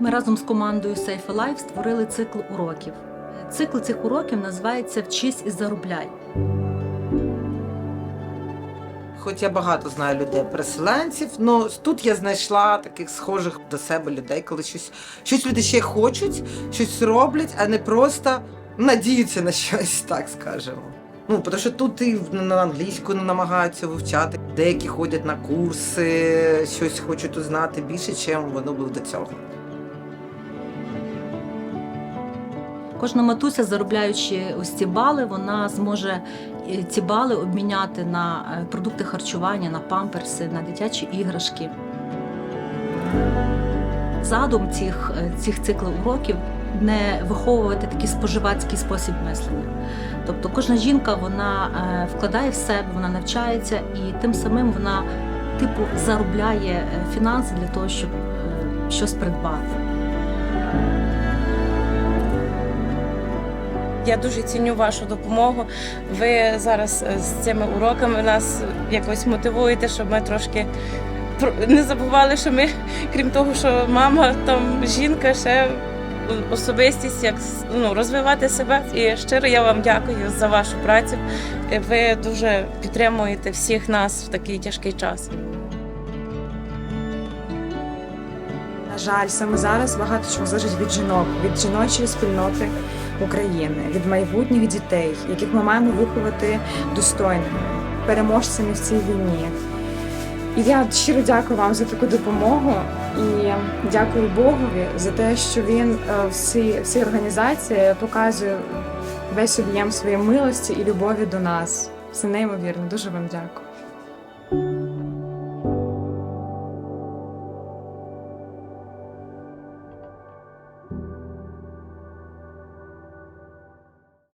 Ми разом з командою Safe Alive створили цикл уроків. Цикл цих уроків називається Вчись і заробляй. Хоч я багато знаю людей переселенців, але тут я знайшла таких схожих до себе людей, коли щось, щось люди ще хочуть, щось роблять, а не просто надіються на щось, так скажемо. Ну, тому що тут і на англійську намагаються вивчати. Деякі ходять на курси, щось хочуть узнати більше, ніж воно було до цього. Кожна матуся, заробляючи ось ці бали, вона зможе е, ці бали обміняти на е, продукти харчування, на памперси, на дитячі іграшки. Задум цих, е, цих циклів уроків не виховувати такий споживацький спосіб мислення. Тобто кожна жінка вона вкладає в себе, вона навчається і тим самим вона типу заробляє фінанси для того, щоб щось придбати. Я дуже ціню вашу допомогу. Ви зараз е, з цими уроками нас якось мотивуєте, щоб ми трошки не забували, що ми, крім того, що мама, там жінка, ще особистість, як ну, розвивати себе. І щиро я вам дякую за вашу працю. Ви дуже підтримуєте всіх нас в такий тяжкий час. На жаль, саме зараз багато чого залежить від жінок, від жіночої спільноти України, від майбутніх дітей, яких ми маємо виховати достойними, переможцями в цій війні. І я щиро дякую вам за таку допомогу і дякую Богові за те, що він е, в цій, в цій організації показує весь об'єм своєї милості і любові до нас. Це неймовірно. Дуже вам дякую.